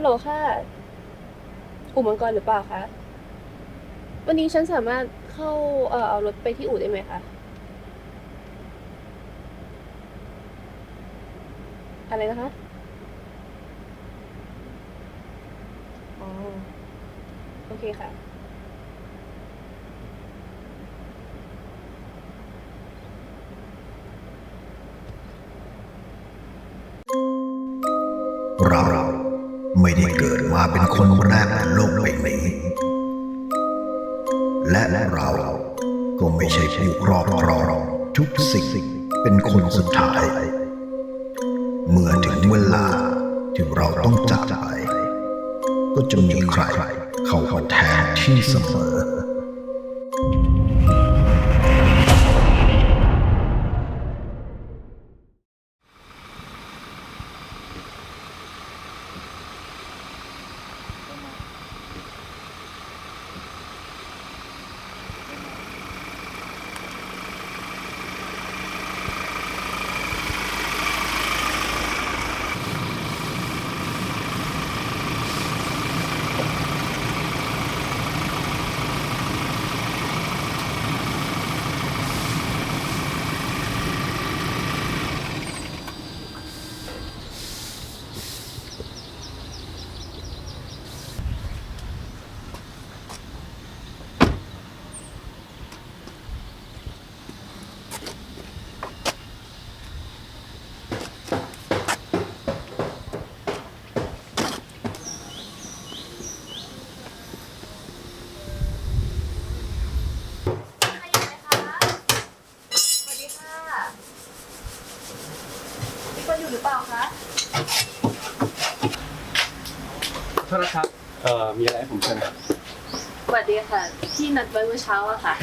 ฮัลโหลค่ะ อู่มังกรหรือเปล่าคะ วันนี้ฉันสามารถเข้าเอ่อเอารถไปที่อู่ได้ไหมคะ อะไรนะคะ อ๋อ โอเคค่ะเรา ไม่ได้เกิดมาเป็นคนแรกบนโลกใบนี้ และเราก็ไม่ใช่ผู้รอบรองทุกสิ่งเป็นคนสุดท้าย เมื่อถึงเวลาที่เราต้องจากไป ก็จะมีใครเข้ามาแทนที่เสมอ โทษนะครับเอ่อมีอะไรให้ผมช่วยไหมครับสวัสดีค่ะ ที่นัดไว้เมื่อเช้าอะค่ะ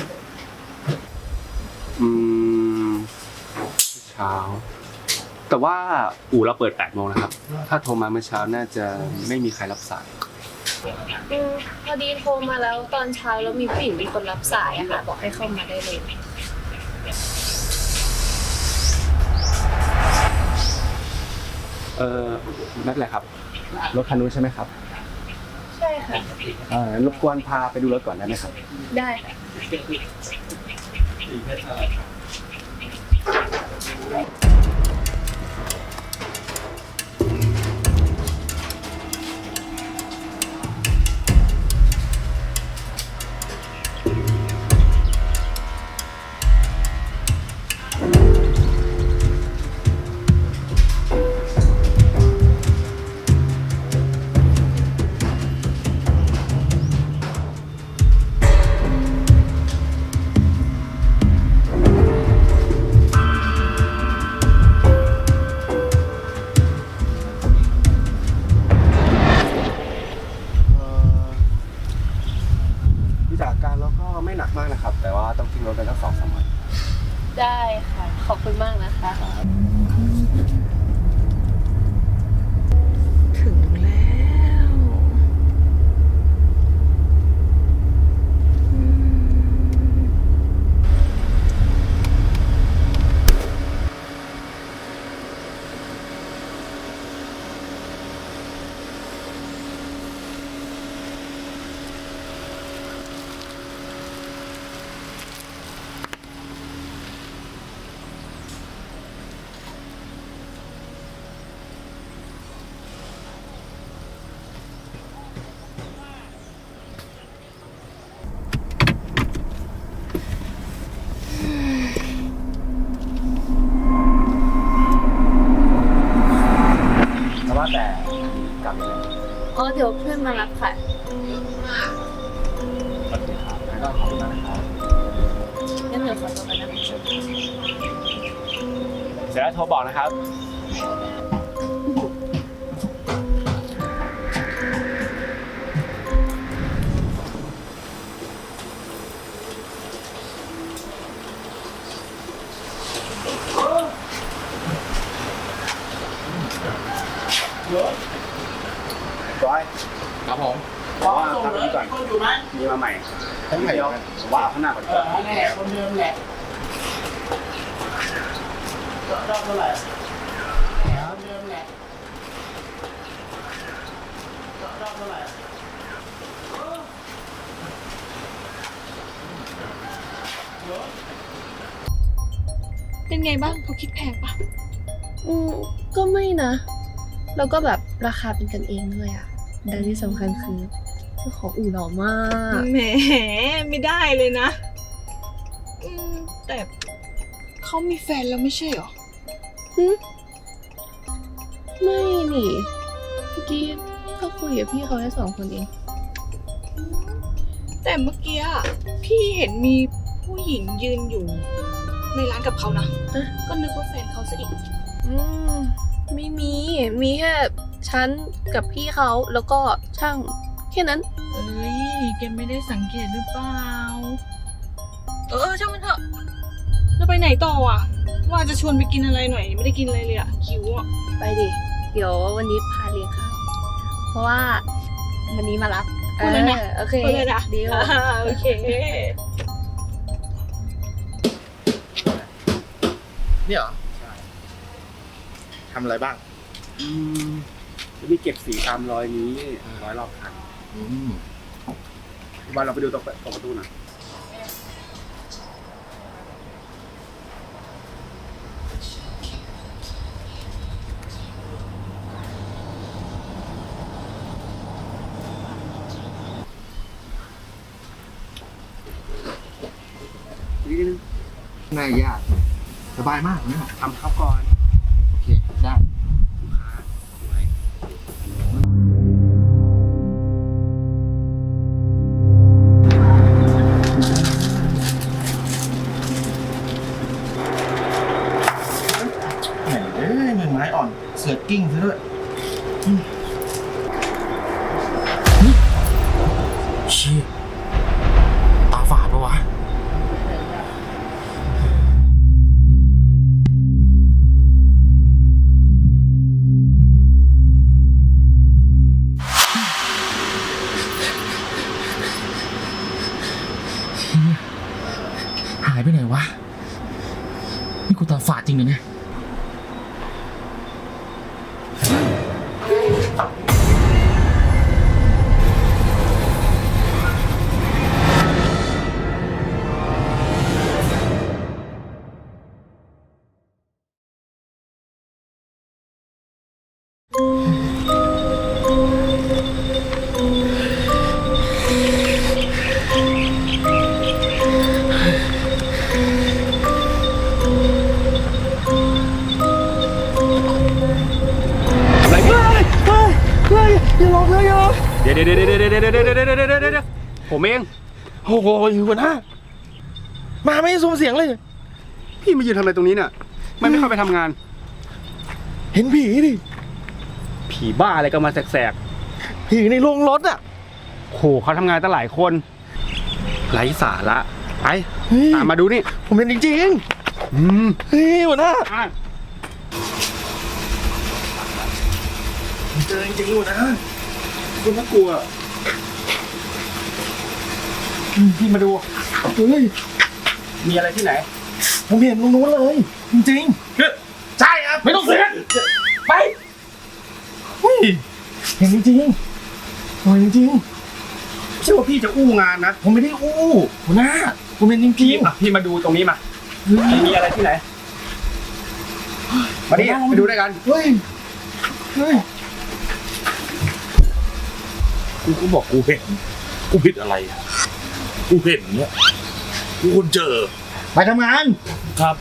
อืมเช้า แต่ว่าอู่เราเปิด8โมงนะครับ ถ้าโทรมาเมื่อเช้าน่าจะไม่มีใครรับสาย อืมพอดีโทรมาแล้วตอนเช้าแล้วมีผู้หญิงมีคนรับสายอะค่ะ บอกให้เข้ามาได้เลย เอ่อนั่นแหละครับ รถคันนู้นใช่ไหมครับใช่ค่ะ เอ่อรบกวนพาไปดูรถก่อนได้ไหมครับ ได้ค่ะ มารับค่ะโอเคครับงั้นก็ขอบคุณมากนะครับงั้นเดี๋ยวขอตัวกันนะคะเสร็จแล้วโทรบอกนะครับ ยมาใหม่ทั้งไข่เดีวผมว่าเข้างหน้าก่อนว่านั่นแหละคนเดิมแหละรอบเท่าไหร่คนเดิมแหละรอบเท่าไหร่เป็นไงบ้างเขาคิดแพงปะอืมก็ไม่นะ แล้วก็แบบราคาเป็นกันเองด้วยอะแต่ที่สำคัญคือ จ้าของอู่หล่อมากแหมไม่ได้เลยนะอืมแต่เขามีแฟนแล้วไม่ใช่เหรอไม่นี่เมื่อกี้ก็คุยกับพี่เขาแค่สองคนเอง แต่เมื่อกี้อะพี่เห็นมีผู้หญิงยืนอยู่ ในร้านกับเขานะเอ๊ะก็นึกว่าแฟนเขาซะอีกอืม ไม่มี มีแค่ฉันกับพี่เขาแล้วก็ช่างแค่นั้น เอ้ยแกไม่ได้สังเกตหรือเปล่า เออช่างมันเถอะจะไปไหนต่ออะ ว่าจะชวนไปกินอะไรหน่อย ไม่ได้กินอะไรเลยอะหิวอะ ไปดิ เดี๋ยววันนี้พาเลี้ยงข้าว เพราะว่าวันนี้มารับพูดเลยนะ ออโอเคไปเลยนะดีล อ่าโอเค เนี่ยเหรอทำอะไรบ้าง อืมจะมีเก็บสีตามรอยนี้ร้อยรอบคันอืม วันเราไปดูตรงตรงประตูหน่อยนิดนึง น่ายากสบายมากนะทำข้าวก่อน โอเค ได้ายไปไหนวะ นี่กูตาฝาดจริงเหรอเนี่ย ดี๋ยวเดี๋ยวเดี๋ยวเดี๋ยวเดี๋ยวผมเองโอ้โหัวหน้ามาไม่ซูมเสียงเลย พี่มายืนทำอะไรตรงนี้เนี่ยไม่ไม่เข้าไปทำงาน เห็นผีดิผีบ้าอะไรก็มาแสกๆผีในโรงรถอะโหเขาทำงานตั้งหลายคนไร้สาระไปตามมาดูนี่ ผมเห็นจริงๆอืมเฮ้ยหัวหน้าเจอจริงๆหัวหน้าคุณน่ากลัว พี่มาดูเฮ้ยมีอะไรที่ไหน ผมเห็นตรงนู้นเลย จริงๆใช่ครับไม่ต้องเสียงไปเฮ้ยเห็นจริงๆผมเห็นจริงไม่ใช่ว่าพี่จะอู้งานนะๆผมไม่ได้อู้หัวหน้าผมเห็นจริพี่งอะพี่มาดูตรงนี้มาๆเฮ้ยมีอะไรที่ไหน มาดิไปดูด้วยกันเฮ้ยเฮ้ยกูก็บอกกูเห็นกูผิดอะไรอะ กูเห็นเนี่ยกูคนเจอ ไปทำงาน ครับ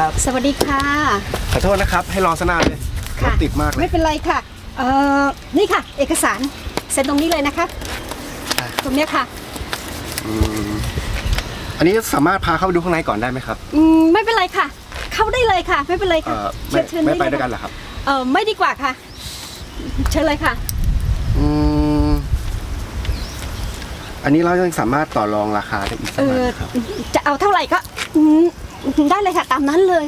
ครับสวัสดีค่ะขอโทษนะครับ ให้รอสนานเลยรถค่ะติดมากเลไม่ยเป็นไรค่ะเอ่อนี่ค่ะ เอกสารเซ็นตรงนี้เลยนะคะตรงเนี้ยค่ะอืมอันนี้สามารถพาเข้าไปดูข้างในก่อนได้ไหมครับ อืมไม่เป็นไรค่ะ เข้าได้เลยค่ะ ไม่เป็นไรเอ่ค่ะอไม่เชิญเชิญไม่ไปเลด้วยค่ะกันเหรอครับ เออไม่ดีกว่าค่ะ เชิญเลยค่ะ อืมอันนี้เรายังสามารถต่อรองราคาได้อีกสัเอกหน่อยอไหมครับจะเอาเท่าไหร่ก็อืม ได้เลยค่ะ ตามนั้นเลย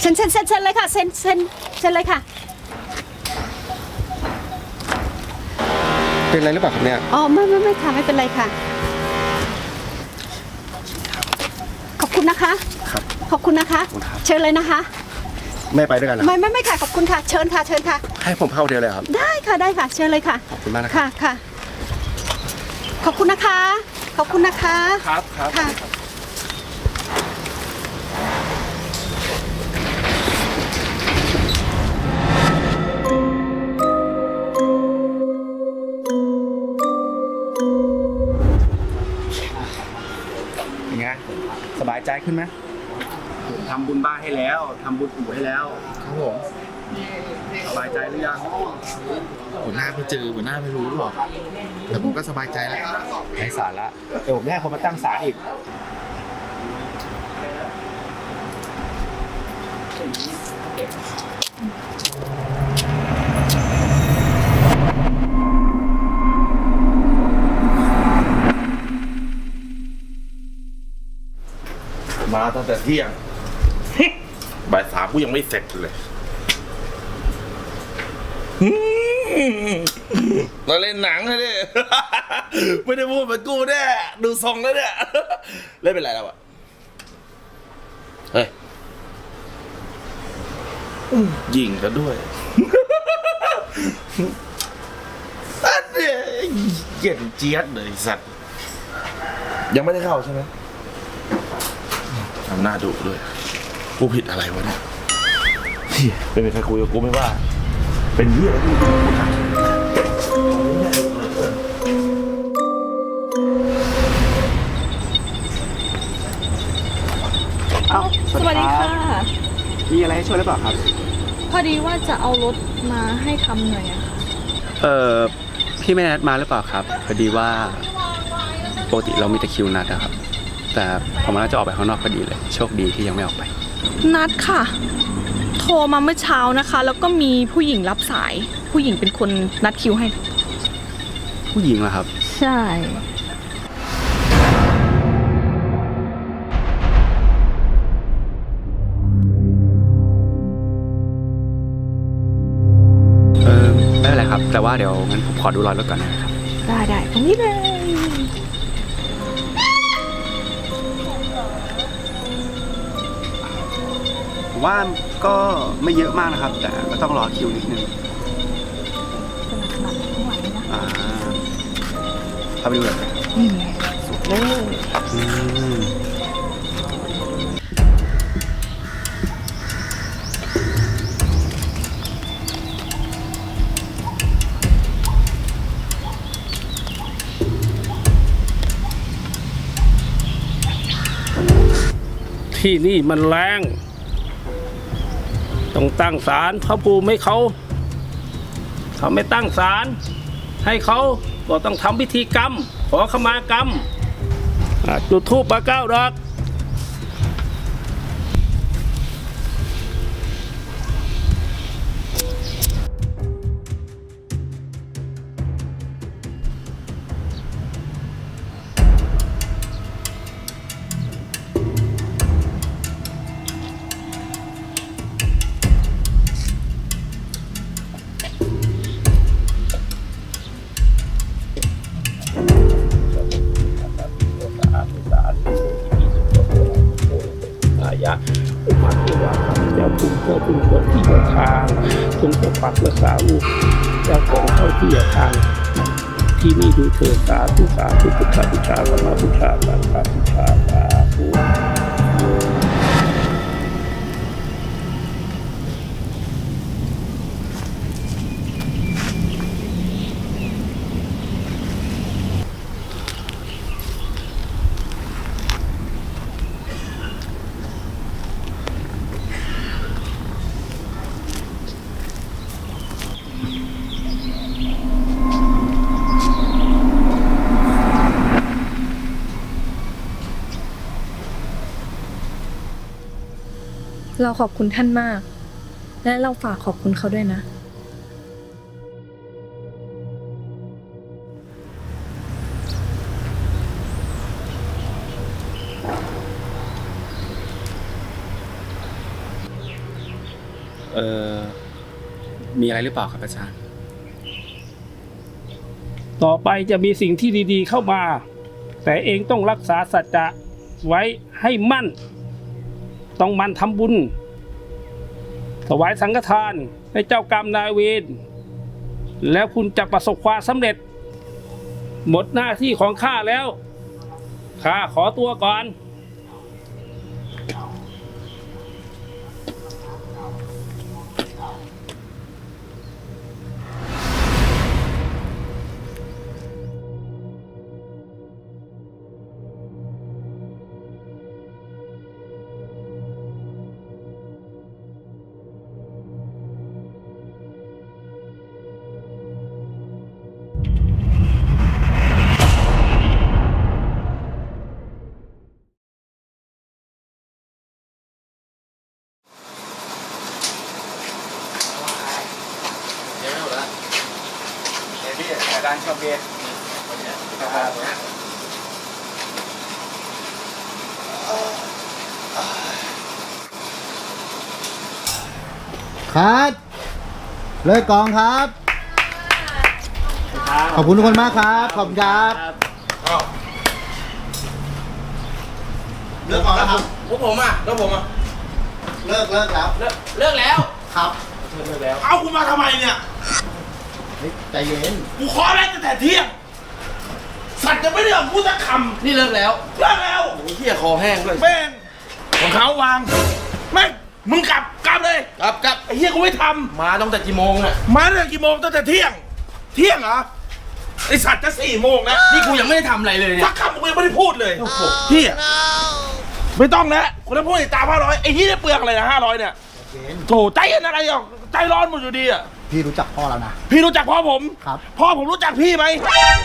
เซ็นเซ็นเซ็นเซ็นเลยค่ะเซ็นเซ็นเซ็นเลยค่ะ เป็นอะไรหรือเปล่าครับเนี่ย อ๋อไม่ไม่ไม่ค่ะไม่เป็นไรค่ะ ขอบคุณนะคะ ครับ ขอบคุณนะคะ ขอบคุณครับ เชิญเลยนะคะไม่ไปด้วยกันเหรอไม่ไม่ไม่ค่ะขอบคุณค่ะ เชิญค่ะเชิญค่ะ ให้ผมเข้าเดียวเลยครับ ได้ค่ะได้ค่ะ เชิญเลยค่ะ ขอบคุณมากนะครับ ค่ะค่ะ ขอบคุณนะคะ ขอบคุณนะคะ ครับครับ ค่ะ ใจขึ้นไหมทำบุญบ้านให้แล้วทำบุญอู่ให้แล้วครับผมสบายใจหรือยังหัวหน้าไม่เจอหัวหน้าไม่รู้หรอกแต่ผมก็สบายใจแล้วไร้สาระเดี๋ยวผมจะให้คนมาตั้งศาลอีก มาตั้งแต่เที่ยง บ่ายสามกูยังไม่เสร็จเลยเราเล่นหนังเลยเนี่ยไม่ได้พูดเหมือนกูแน่ดูทรงแล้วเนี่ยเล่นเป็นไรแล้วอะเฮ้ยยิงกันด้วยอันเนี่ยเย็นเจี๊ยดเลยไอ้สัตว์ ยังไม่ได้เข้าใช่ไหม ทำหน้าดุด้วยกูผิดอะไรวะเนี่ยเฮียไม่มีใครคุยกับกูไม่ว่า เป็นเหี้ยอะไรที่กูทำเอ้าสวัสดีค่ะ มีอะไรให้ช่วยหรือเปล่าครับ พอดีว่าจะเอารถมาให้ทำหน่อยอะค่ะเออพี่ไม่นัดมาหรือเปล่าครับ พอดีว่าปกติเรามีแต่คิวนัดนะครับ แต่ผมน่าจะออกไปข้างนอกพอดีเลย โชคดีที่ยังไม่ออกไป นัดค่ะ โทรมาเมื่อเช้านะคะ แล้วก็มีผู้หญิงรับสาย ผู้หญิงเป็นคนนัดคิวให้ ผู้หญิงเหรอครับ ใช่ เออไม่เป็นไรครับ แต่ว่าเดี๋ยวงั้นผมขอดูรอยรถก่อนนะครับ ได้ได้ตรงนี้เลย ผมว่าก็ไม่เยอะมากนะครับ แต่ก็ต้องรอคิวนิดนึงอ่าเข้าไปดูเลยอืม嗯ที่นี่มันแรง ต้องตั้งศาลพระภูมิให้เขาเขาไม่ตั้งศาลให้เขาก็ต้องทำพิธีกรรม ขอขมากรรมจุดธูปมาเก้าดอก เราขอบคุณท่านมาก และเราฝากขอบคุณเขาด้วยนะ เออมีอะไรหรือเปล่าครับอาจารย์ ต่อไปจะมีสิ่งที่ดีๆเข้ามา แต่เองต้องรักษาสัจจะไว้ให้มั่น ต้องมันทำบุญ ถวายสังฆทานให้เจ้ากรรมนายเวรแล้วคุณจะประสบความสำเร็จ หมดหน้าที่ของข้าแล้ว ข้าขอตัวก่อน เลิกกองครับ ขอบคุณทุกคนมากครับ ขอบคุณครับ เลิกกองแล้วครับ พวกผมอะแล้วผมอะเลิกเลิกแล้ว เลิกเลิกแล้วครับเอากูมาทำไมเนี่ย เฮ้ยใจเย็น กูขอแรกตั้งแต่เที่ยง สัตว์จะไม่ได้ออกพูดสักคำนี่เลิกแล้วเลิกแล้ว โอ้ยเที่ยคอแห้งด้วย แม่งของเขาวาง แม่ง มึงกลับกลับเลยกลับกลับไอ้เฮียกูไม่ทำมาตั้งแต่กี่โมงอะมาตั้งแต่กี่โมงตั้งแต่เที่ยง เที่ยงเหรอไอสัตว์จะสี่โมงนะนี่กูยังไม่ได้ทำอะไรเลยเนี่ยสักคำกูยังไม่ได้พูดเลยโอ้โหเฮียไม่ต้องนะคนนั้นพูดไอ้ตามห้าร้อยไอ้เฮียเปลืองอะไรนะห้าร้อยเนี่ยโถใจเย็นอะไรอะใจร้อนหมดอยู่ดีอะพี่รู้จักพ่อแล้วนะ พี่รู้จักพ่อผมครับ พ่อผมรู้จักพี่ไหม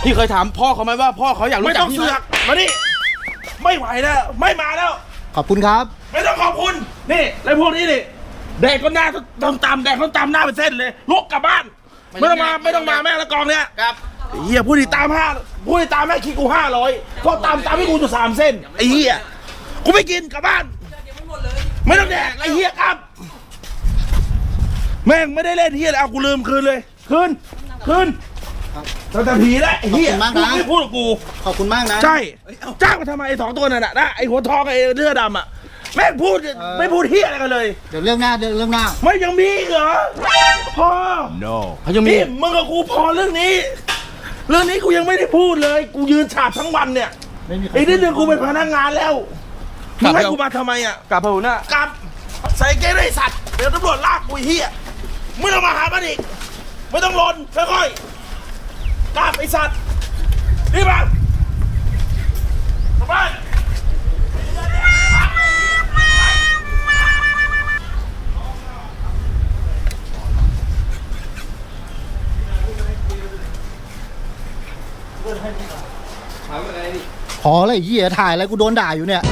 พี่เคยถามพ่อเขาไหมว่าพ่อเขาอยากรู้ไม่จักต้องพี่เสืไหมอกมานี่ไม่ไหวแล้ว ไม่มาแล้ว ขอบคุณครับ ไม่ต้องขอบคุณนี่แล้วพวกนี้นี่แดกก็หน้าต้องตำแดกต้องตำหน้าเป็นเส้นเลยลุกกลับบ้าน ไม่ต้องมาไม่ต้องมาแม่งละกองเนี้ยครับไอ้เฮียผู้ติดตามห้าผู้ติดตามแม่งคิดกูห้าร้อยก็ตามตามให้กูอยู่สามเส้นไอ้เฮียกูไม่กินกลับบ้านไม่ต้องแดกไอ้เฮียครับ แม่งไม่ได้เล่นเฮียเลยเอากูลืมคืนเลย คืนคืน ตั้งแต่ผีแล้วไอ้เฮียขอบคุณมากนะ ไม่พูดกับกู ขอบคุณมากนะ ใช่จ้างมาทำไมไอ้สองตัวนั่นน่ะนะไอ้หัวทองกับไอ้เสื้อดำอะแม่งพูดเออไม่พูดเฮียอะไรกันเลย เดี๋ยวเรื่องหน้าเดี๋ยวเรื่องหน้าไม่ยังมีอีกเหรอพอเขายังมี นี่มึงกับกูพอเรื่องนี้ เรื่องนี้กูยังไม่ได้พูดเลย กูยืนฉาบทั้งวันเนี่ยไม่มีใคร อีกนิดนึงกูเป็นพนักงานแล้วมึงให้กูมาทำไมอะ กลับเถอะหัวหน้ากลับใส่เกงไอ้สัตว์ เดี๋ยวตำรวจลากกูไอ้เฮียไม่ต้องมาหามันอีก ไม่ต้องลนค่อยๆ กลับไอสัตว์นี่บ้างกลับบ้านพอเลยไอ้เหี้ยถ่ายอะไรกูโดนด่าอยู่เนี่ย